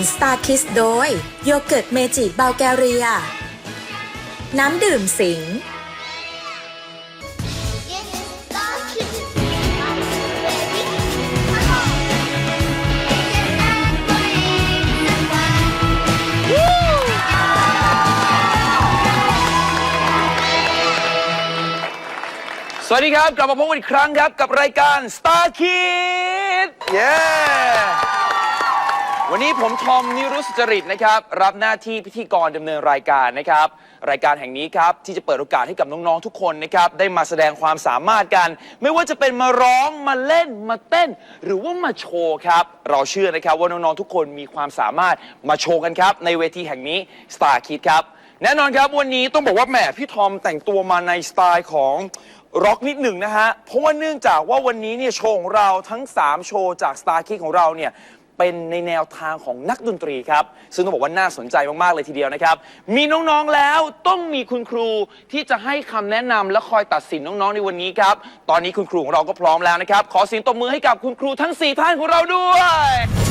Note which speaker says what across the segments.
Speaker 1: สนุน Star Kiss โดย โยเกิร์ตเมจิเบลแกเรีย น้ำดื่มสิง
Speaker 2: Get started. Ready? Come on. Get and bring the fun.
Speaker 3: สวัสดีครับ กลับมาพบกันอีกครั้งครับ กับรายการ Star Kid เย้ วันนี้ผมทอมนิรุสจริตนะครับ รับหน้าที่พิธีกรดำเนินรายการนะครับ รายการแห่งนี้ครับ ที่จะเปิดโอกาสให้กับน้อง ๆ ทุกคนนะครับ ได้มาแสดงความสามารถกัน ไม่ว่าจะเป็นมาร้องมาเล่นมาเต้น หรือว่ามาโชว์ครับ เราเชื่อนะครับว่าน้อง ๆ ทุกคนมีความสามารถมาโชว์กันครับ ในเวทีแห่งนี้ Star Kid ครับ แน่นอนครับวันนี้ต้องบอกว่าแหมพี่ทอมแต่งตัวมาในสไตล์ของร็อกนิดหนึ่งนะฮะ เพราะว่าเนื่องจากว่าวันนี้เนี่ยโชว์ของเราทั้ง 3 โชว์จาก Star Kick ของเราเนี่ย เป็นในแนวทางของนักดนตรีครับ ซึ่งต้องบอกว่าน่าสนใจมากๆเลยทีเดียวนะครับ มีน้องๆแล้วต้องมีคุณครูที่จะให้คำแนะนำและคอยตัดสินน้องๆในวันนี้ครับ ตอนนี้คุณครูของเราก็พร้อมแล้วนะครับ ขอเสียงตบมือให้กับคุณครูทั้ง 4 ท่านของเราด้วย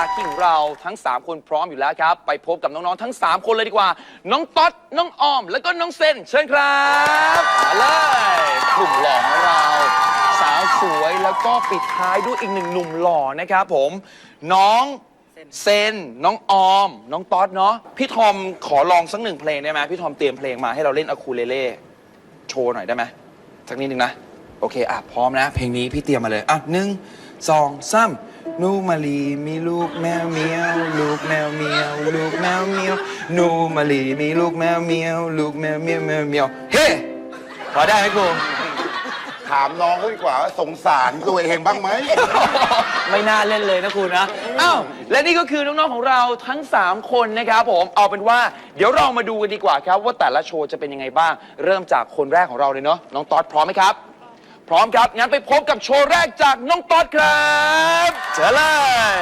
Speaker 3: าร์คิงของเราทั้ง 3 คนพร้อมอยู่แล้วครับ ไปพบกับน้อง ๆ ทั้ง 3 คนเลยดีกว่า น้องต๊อดน้องออม แล้วก็น้องเซนเชิญครับมาเลยกลุ่มหล่อของเรา สาวสวยแล้วก็ปิดท้ายด้วยอีกหนึ่งหนุ่มหล่อนะครับผม น้องเซนน้องออม น้องต๊อดเนาะพี่ทอมขอลองสักหนึ่งเพลงได้ไหมพี่ทอมเตรียมเพลงมาให้เราเล่นอะคูเลเล่โชว์หน่อยได้ไหมสักนิดนึงนะโอเคอะพร้อมนะ เพลงนี้พี่เตรียมมาเลยอะหนึ่งสองสาม นูมาลีมีลูกแมวเมียวลูกแมวเมียวลูกแมวเมียวนูมาลีมีลูกแมวเมียวลูกแมวเมียวแมวเมียวเฮ้พอได้ไหมครู
Speaker 4: ถามน้องเขาดีกว่าว่าสงสารตัวเองบ้างไหม
Speaker 3: ไม่น่าเล่นเลยนะคุณนะอ้าวและนี่ก็คือน้องๆของเราทั้ง 3 คนนะครับผมเอาเป็นว่าเดี๋ยวเรามาดูกันดีกว่าครับ ว่าแต่ละโชว์จะเป็นยังไงบ้าง เริ่มจากคนแรกของเราเลยเนาะน้องต๊อดพร้อมไหมครับ พร้อมครับงั้นไปพบกับโชว์แรกจากน้องต๊อดครับเชิญเลย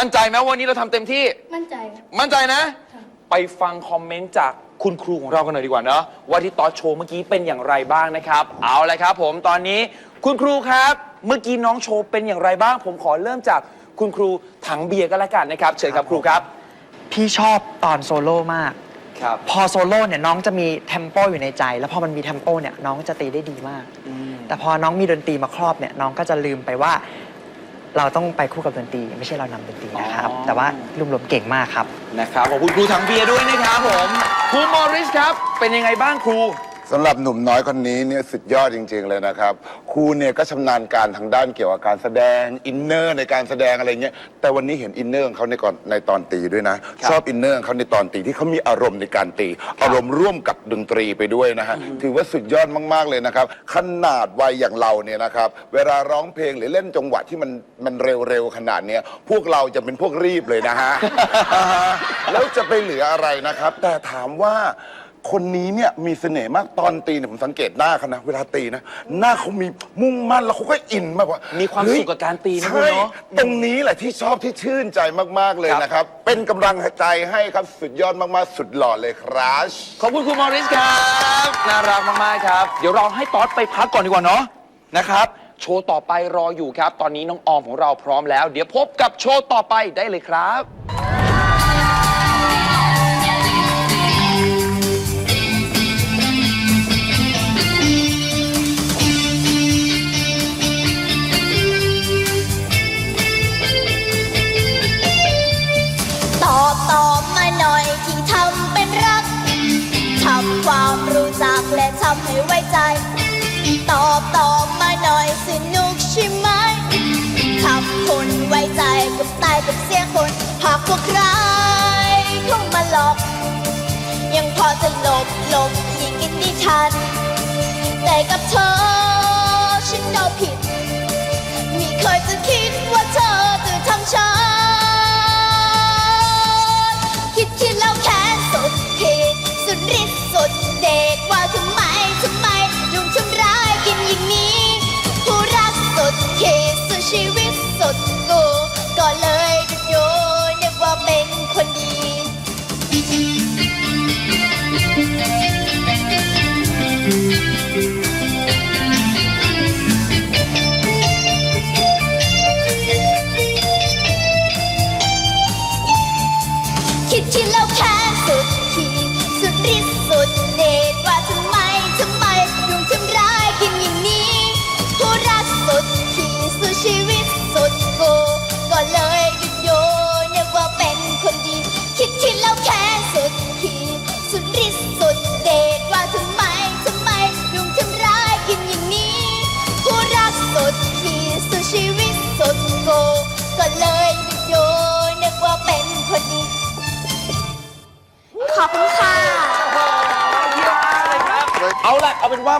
Speaker 3: มั่นใจไหมวันนี้เราทำเต็มที่
Speaker 2: มั่นใจครับ
Speaker 3: มั่นใจนะไปฟังคอมเมนต์จากคุณครูของเรากันหน่อยดีกว่าเนาะว่าที่ตอสโชว์เมื่อกี้เป็นอย่างไรบ้างนะครับ เอาเลยครับผมตอนนี้คุณครูครับ เมื่อกี้น้องโชว์เป็นอย่างไรบ้าง ผมขอเริ่มจากคุณครูถังเบียร์ก็แล้วกันนะครับ เชิญครับครูครับ
Speaker 5: พี่ชอบตอนโซโล่มาก
Speaker 3: ครับ
Speaker 5: พอโซโล่เนี่ยน้องจะมีเทมโปอยู่ในใจ แล้วพอมันมีเทมโปเนี่ยน้องจะตีได้ดีมาก แต่พอน้องมีดนตรีมาครอบเนี่ยน้องก็จะลืมไปว่า เราต้องไปคู่กับดนตรี ไม่ใช่เรานำดนตรีนะครับ
Speaker 3: อ๋อ
Speaker 5: แต่ว่ารวมๆเก่งมากครับ
Speaker 3: นะครับขอบคุณครูถังเบียร์ด้วยนะครับผม ครูมอริสครับ เป็นยังไงบ้างครู
Speaker 4: สำหรับหนุ่มน้อยคนนี้เนี่ยสุดยอดจริง ๆ เลยนะครับครูเนี่ยก็ชำนาญการทางด้านเกี่ยวกับการแสดงอินเนอร์ในการแสดงอะไรเงี้ยแต่วันนี้เห็นอินเนอร์ของเขาในก่อนในตอนตีด้วยนะ
Speaker 3: ครับ
Speaker 4: ชอบอินเนอร์ของเขาในตอนตีที่เขามีอารมณ์ในการตี อารมณ์ร่วมกับดนตรีไปด้วยนะฮะถือว่าสุดยอดมากๆเลยนะครับขนาดวัยอย่างเราเนี่ยนะครับเวลาร้องเพลงหรือเล่นจังหวะที่มันมันเร็วๆขนาดเนี้ยพวกเราจะเป็นพวกรีบเลยนะฮะอ่าฮะแล้วจะไปเหลืออะไรนะครับ แต่ถามว่า คนนี้เนี่ยมีเสน่ห์มากตอนตีเนี่ยผมสังเกตหน้าเขานะเวลาตีนะหน้าเขามีมุ่งมั่นแล้วเขาก็อินมากว่า
Speaker 3: มี
Speaker 4: มี
Speaker 3: ความสุขกับการตีนะคุณ
Speaker 4: ใช่
Speaker 3: เนอะ
Speaker 4: ตรงนี้แหละที่ชอบที่ชื่นใจมากๆเลย
Speaker 3: ครับ
Speaker 4: นะครับ เป็นกำลังใจให้ครับสุดยอดมากๆ สุดหล่อเลยครับ
Speaker 3: ขอบคุณครูมอริสครับ น่ารักมาก ๆ ครับ เดี๋ยวเราให้ตอสไปพักก่อนดีกว่าเนาะนะครับ โชว์ต่อไปรออยู่ครับ ตอนนี้น้องออมของเราพร้อมแล้ว เดี๋ยวพบกับโชว์ต่อไปได้เลยครั
Speaker 2: บ ใครเข้ามาหลอก ยังพอจะหลบหลบหลีกกันได้ทัน แต่กับเธอฉันเดาผิดมีเคยจะคิดว่าเธอจะทำฉัน คิดคิดแล้วแค้นสุดขีดสุดฤทธิ์สุดเดช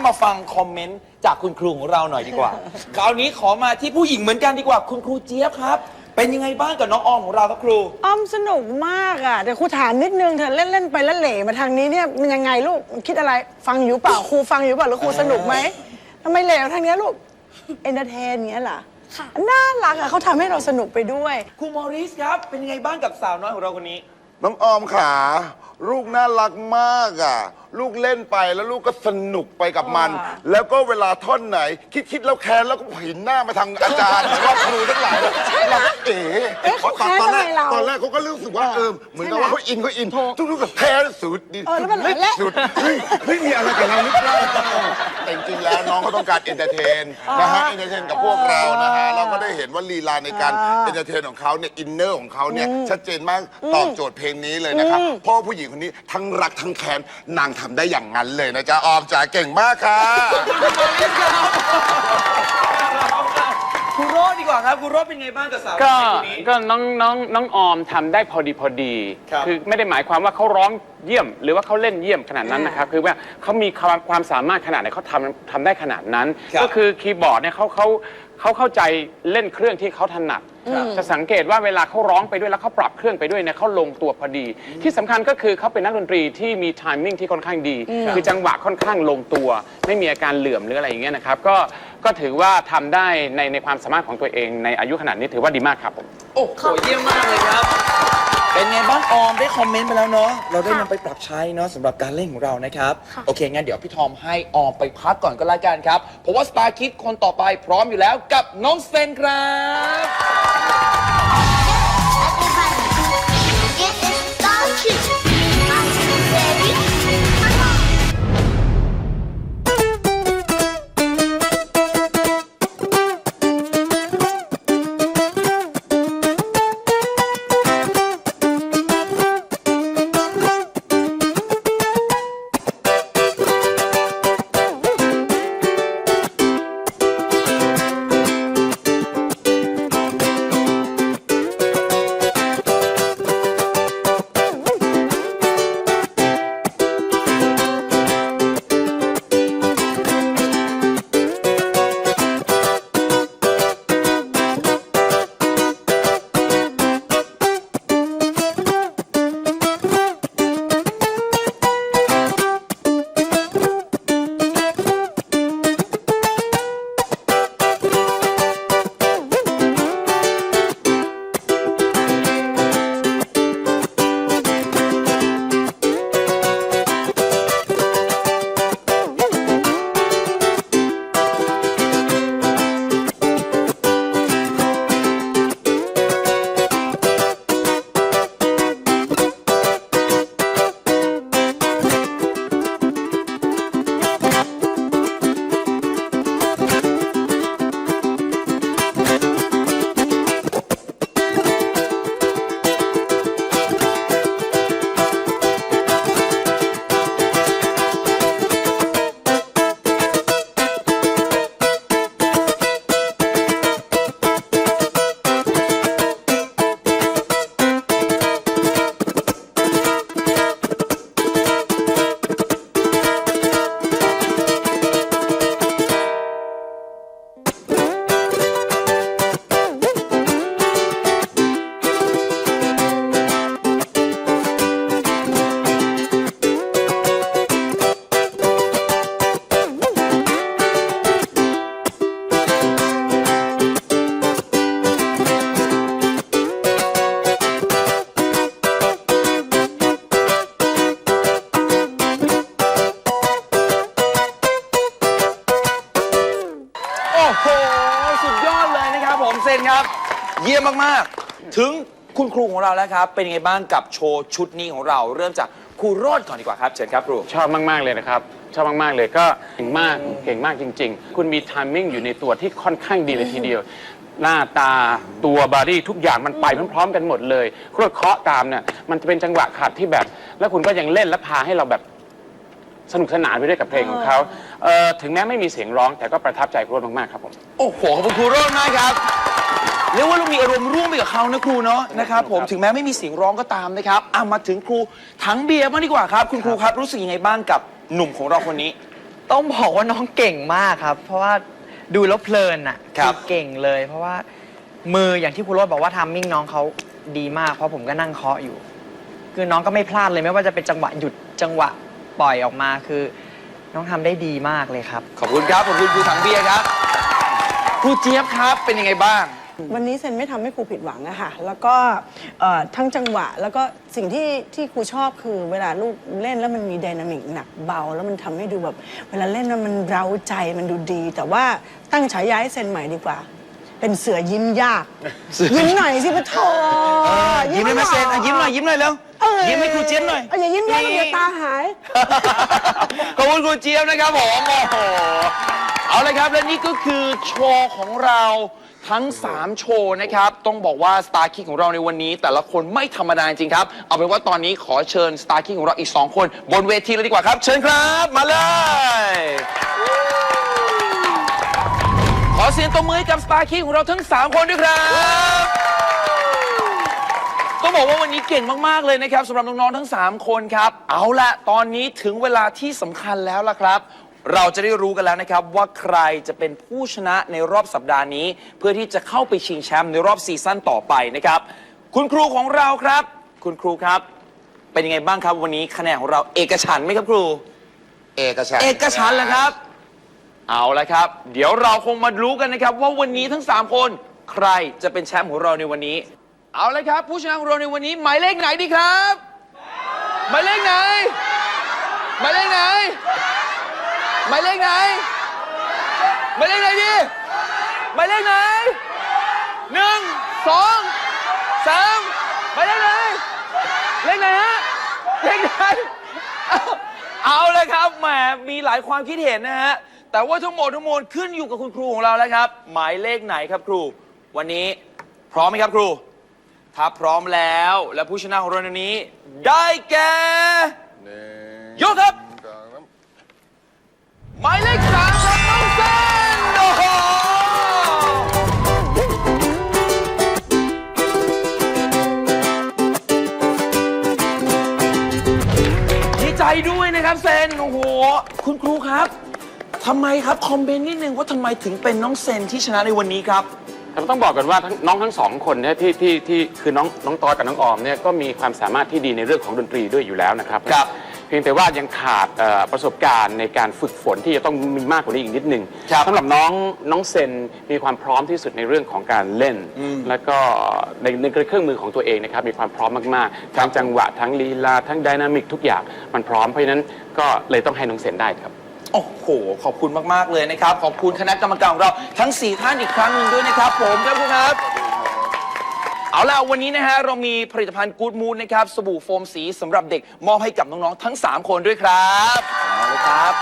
Speaker 2: มา
Speaker 3: ฟังคอมเมนต์จากคุณครูของเราหน่อยดีกว่า คราวนี้ขอมาที่ผู้หญิงเหมือนกันดีกว่า คุณครูเจี๊ยบครับ เป็นยังไงบ้างกับน้องออมของเราครับครู
Speaker 6: อ้อมสนุกมากอะเดี๋ยวครูถามนิดนึงเธอเล่นเล่นๆไปแล้วเหล่มาทางนี้เนี่ยมันยังไงลูกคิดอะไรฟังอยู่เปล่าครูฟังอยู่เปล่าแล้วครูสนุกไหมทำไมเหล่ทางเนี้ยลูกเอนเตอร์เทนเงี้ยเหรอน่ารักอะเขาทำให้เราสนุกไปด้วย
Speaker 3: ครูมอริสครับ เป็นยังไงบ้างกับสาวน้อยของเราคนนี้
Speaker 4: น้องออมขาลูกน่ารักมากอะลูกเล่นไปแล้วลูกก็สนุกไปกับมัน
Speaker 6: ว้า
Speaker 4: แล้วก็เวลาท่อนไหน คิดคิดแล้วแค้นแล้วก็หินหน้ามาทางอาจารย์หรือว่าครูทั้งหลายเราก็เอ๋
Speaker 6: เอ๊ะเขาแค้น
Speaker 4: ตอนแรก
Speaker 6: ทำไมเรา
Speaker 4: ตอนแรกเขาก็รู้สึกว่าเออเหมือนกับว่าเขาอินเขาอินทุกๆกับแค้นสุดดิ
Speaker 6: เออแล้วมัน
Speaker 4: เล็ก
Speaker 6: และ
Speaker 4: สุดเฮ้ยเฮ้ยมีอะไรกับเราหรือเปล่าแต่จริงๆแล้วน้องเขาต้องการเอนเตอร์เทนนะฮะเอนเตอร์เทนกับพวกเรานะฮะเราก็ได้เห็นว่าลีลาในการเอนเตอร์เทนของเขาเนี่ยอินเนอร์ของเขาเนี่ยชัดเจนมากตอบโจทย์เพลงนี้เลยนะครับเพราะว่าผู้หญิงคนนี้ทั้งรักทั้งแค้นนางทำได้อย่างนั้นเลยนะจ๊ะออมจ๋าเก่งมากค่ะ
Speaker 3: เครูโรดดีกว่าครับครูโรดเป็นไงบ้างกับสาว
Speaker 7: ก็
Speaker 3: น้อยคนนี้
Speaker 7: ก็น้องน้องน้องออมทำได้พอดีพอดี
Speaker 3: ครับ
Speaker 7: อไม่ได้หมายความว่าเขาร้องเยี่ยม หรือว่าเขาเล่นเยี่ยมขนาดนั้นนะครับคือว่าเขามีความความสามารถขนาดไหนเขาทำทำได้ขนาดนั้น
Speaker 3: ครับ
Speaker 7: ก็คือคีย์บอร์ดเนี่ยเขาเขา เขาเข้าใจเล่นเครื่องที่เขาถนัด จะสังเกตว่าเวลาเขาร้องไปด้วยแล้วเขาปรับเครื่องไปด้วยเนี่ยเขาลงตัวพอดี ที่สำคัญก็คือเขาเป็นนักดนตรีที่มีไทมิ่งที่ค่อนข้างดี คือจังหวะค่อนข้างลงตัว ไม่มีอาการเหลื่อมหรืออะไรอย่างเงี้ยนะครับ ก็ก็ถือว่าทำได้ในในความสามารถของตัวเองในอายุขนาดนี้ถือว่าดีมากครับผม
Speaker 3: โอ้โหเยี่ยมมากเลยครับ เป็นไงบ้างออมได้คอมเมนต์ไปแล้วเนาะเราได้นำไปปรับใช้เนาะสำหรับการเล่นของเรานะครับโอเคงั้นเดี๋ยวพี่ทอมให้ออมไปพักก่อนก็แล้วกันครับ เพราะว่าสตาร์คิดคนต่อไปพร้อมอยู่แล้วกับน้องเซนครับ คุณครูของเราแล้วครับ เป็นยังไงบ้างกับโชว์ชุดนี้ของเรา เริ่มจากครูโรดก่อนดีกว่าครับเชิญครับครู
Speaker 7: ชอบมาก ๆ เลยนะครับ ชอบมาก ๆ เลยก็เก่งมากเก่งมากจริง ๆ คุณมีทามมิ่งอยู่ในตัวที่ค่อนข้างดีเลยทีเดียว หน้าตาตัวบอดี้ทุกอย่างมันไปพร้อมๆกันหมดเลยครวดเคาะตามเนี่ยมันจะเป็นจังหวะขัดที่แบบ แล้วคุณก็ยังเล่นและพาให้เราแบบสนุกสนานไปด้วยกับเพลงของเขาเอ่อถึงแม้ไม่มีเสียงร้องแต่ก็ประทับใจครวดมากๆครับผม
Speaker 3: โอ้โหขอบคุณครูโรดมากครับ เรียกว่าเรามีอารมณ์ร่วมไปกับเขานะครูเนาะนะครับผมถึงแม้ไม่มีเสียงร้องก็ตามนะครับอะมาถึงครูถังเบียร์บ้างดีกว่าครับ คุณครูครับรู้สึกยังไงบ้างกับหนุ่มของเราคนนี้
Speaker 5: ต้องบอกว่าน้องเก่งมากครับ เพราะว่าดูแล้วเพลินอะ
Speaker 3: ครับ
Speaker 5: อเก่งเลย เพราะว่ามืออย่างที่ครูโรดบอกว่าทามมิ่งน้องเขาดีมากเพราะผมก็นั่งเคาะอยู่ คือน้องก็ไม่พลาดเลยไม่ว่าจะเป็นจังหวะหยุดจังหวะปล่อยออกมาคือ น้องทำได้ดีมากเลยครับ
Speaker 3: ขอบคุณครับขอบคุณครูถังเบียร์ครับครูเจี๊ยบครับเป็นยังไงบ้าง
Speaker 6: วันนี้เซนไม่ทำให้ครูผิดหวังอะค่ะ แล้วก็เอ่อทั้งจังหวะ แล้วก็สิ่งที่ที่ครูชอบคือเวลาลูกเล่นแล้วมันมีไดนามิกหนักเบา แล้วมันทำให้ดูแบบ เวลาเล่นแล้วมันเร้าใจมันดูดี แต่ว่าตั้งฉายาให้เซนใหม่ดีกว่า เป็นเสือยิ้มยาก ยิ้มหน่อยสิปะโถ
Speaker 3: ยิ้มได้ไหมเซนอะยิ้มหน่อยยิ้มหน่อยแล้ว
Speaker 6: เอ้ย
Speaker 3: ยิ้มให้ครูเจี๊ยบหน่อย
Speaker 6: เอย่ายิ้มแย้มเดี๋ยวตาหาย
Speaker 3: ขอบคุณครูเจี๊ยบนะครับผมโอ้โหเอาเลยครับและนี่ก็คือโชว์ของเรา ทั้ง 3 โชว์นะครับ ต้องบอกว่า Star King ของเราในวันนี้ แต่ละคนไม่ธรรมดาจริงครับ เอาเป็นว่าตอนนี้ขอเชิญ Star King ของเราอีก 2 คน บนเวทีเลยดีกว่าครับ เชิญครับ มาเลย ขอเสียงตบมือให้กับสตาร์คิงของเราทั้ง 3 คนด้วยครับ ต้องบอกว่าวันนี้เก่งมาก ๆ เลยนะครับสำหรับน้อง ๆ ทั้ง 3 คนครับ เอาละตอนนี้ถึงเวลาที่สำคัญแล้วล่ะครับ เราจะได้รู้กันแล้วนะครับว่าใครจะเป็นผู้ชนะในรอบสัปดาห์นี้ เพื่อที่จะเข้าไปชิงแชมป์ในรอบซีซั่นต่อไปนะครับ คุณครูของเราครับ คุณครูครับ เป็นยังไงบ้างครับวันนี้คะแนนของเราเอกฉันท์ไหมครับครู
Speaker 4: เอกฉันท์
Speaker 3: เอกฉันท์เหรอครับ เอาละครับ เดี๋ยวเราคงมารู้กันนะครับ ว่าวันนี้ทั้ง 3 คนใครจะเป็นแชมป์ของเราในวันนี้ เอาละครับ ผู้ชนะของเราในวันนี้ หมายเลขไหนดีครับ หมายเลขไหน หมายเลขไหน หมายเลขไหนหมายเลขไหนดีหมายเลขไหนหนึ่งสองสามหมายเลขไหนเลขไหนฮะเลขไหนเอาเอาเลยครับแหมมีหลายความคิดเห็นนะฮะแต่ว่าทั้งหมดทั้งมวลขึ้นอยู่กับคุณครูของเราแล้วครับ หมายเลขไหนครับครู วันนี้พร้อมไหมครับครู ถ้าพร้อมแล้วและผู้ชนะของเราในวันนี้ ได้แก่ยกครับ หมายเลขสามครับน้องเซนโอ้โหดีใจด้วยนะครับเซนโอ้โหคุณครูครับทำไมครับคอมเมนต์นิดนึงว่าทำไมถึงเป็นน้องเซนที่ชนะในวันนี้ครับ
Speaker 7: แต่ต้องบอกกันว่าทั้งน้องทั้งสองคนเนี่ยที่ที่ที่คือน้องน้องตอยกับน้องออมเนี่ยก็มีความสามารถที่ดีในเรื่องของดนตรีด้วยอยู่แล้วนะครับ
Speaker 3: ครับ
Speaker 7: เพียงแต่ว่ายังขาดเอ่อประสบการณ์ในการฝึกฝนที่จะต้องมีมากกว่านี้อีกนิดนึง
Speaker 3: ครับ
Speaker 7: สำหรับน้องน้องเซนมีความพร้อมที่สุดในเรื่องของการเล่น แล้วก็ในในเครื่องมือของตัวเองนะครับมีความพร้อมมากๆทั้งจังหวะทั้งลีลาทั้งไดนามิกทุกอย่างมันพร้อมเพราะฉะนั้นก็เลยต้องให้น้องเซนได้ครับ
Speaker 3: โอ้โห ขอบคุณมาก ๆ เลยนะครับ ขอบคุณคณะกรรมการของเราทั้ง 4 ท่านอีกครั้งหนึ่งด้วยนะครับ ผมครับคุณครับ เอาล่ะวันนี้นะฮะเรามีผลิตภัณฑ์กู๊ดมูนนะครับสบู่โฟมสีสำหรับเด็กมอบให้กับน้องๆทั้ง 3 คนด้วยครับเอาเลยครับ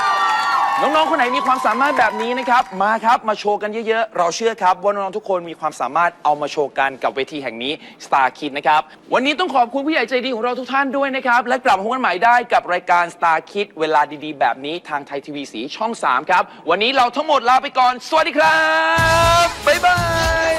Speaker 3: น้องๆ คนไหนมีความสามารถแบบนี้นะครับ มาครับมาโชว์กันเยอะๆ เราเชื่อครับว่าน้องๆทุกคนมีความสามารถเอามาโชว์กันกับเวทีแห่งนี้ Star Kid นะครับ วันนี้ต้องขอบคุณผู้ใหญ่ใจดีของเราทุกท่านด้วยนะครับ และกลับมาพบกันใหม่ได้กับรายการ Star Kid เวลาดีๆ แบบนี้ทางไทยทีวีสีช่อง 3 ครับ วันนี้เราทั้งหมดลาไปก่อน สวัสดีครับบ๊ายบาย